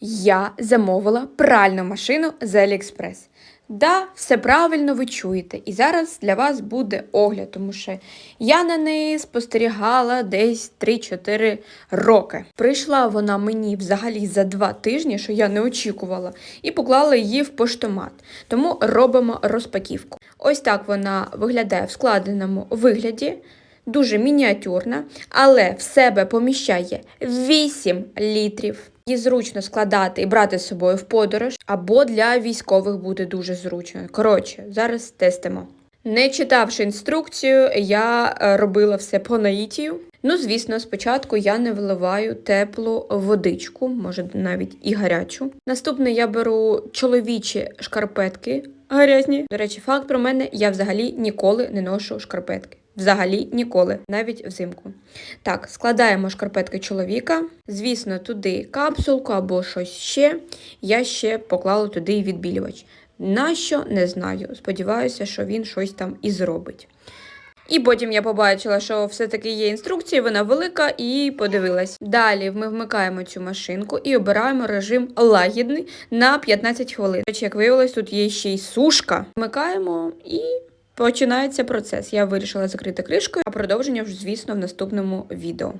Я замовила пральну машину з AliExpress. Да, все правильно ви чуєте. І зараз для вас буде огляд, тому що я на неї спостерігала десь 3-4 роки. Прийшла вона мені взагалі за два тижні, що я не очікувала, і поклала її в поштомат. Тому робимо розпаківку. Ось так вона виглядає в складеному вигляді. Дуже мініатюрна, але в себе поміщає 8 літрів. Її зручно складати і брати з собою в подорож, або для військових буде дуже зручно. Коротше, зараз тестимо. Не читавши інструкцію, я е, робила все по наїтію. Ну, звісно, спочатку я не виливаю теплу водичку, може навіть і гарячу. Наступне я беру чоловічі шкарпетки грязні. До речі, факт про мене: я взагалі ніколи не ношу шкарпетки. Взагалі ніколи, навіть взимку. Так, складаємо шкарпетки чоловіка. Звісно, туди капсулку або щось ще. Я ще поклала туди і відбілювач. Нащо не знаю. Сподіваюся, що він щось там і зробить. І потім я побачила, що все-таки є інструкція, вона велика, і подивилась. Далі ми вмикаємо цю машинку і обираємо режим лагідний на 15 хвилин. Як виявилось, тут є ще й сушка. Вмикаємо і починається процес. Я вирішила закрити кришкою, а продовження вже, звісно, в наступному відео.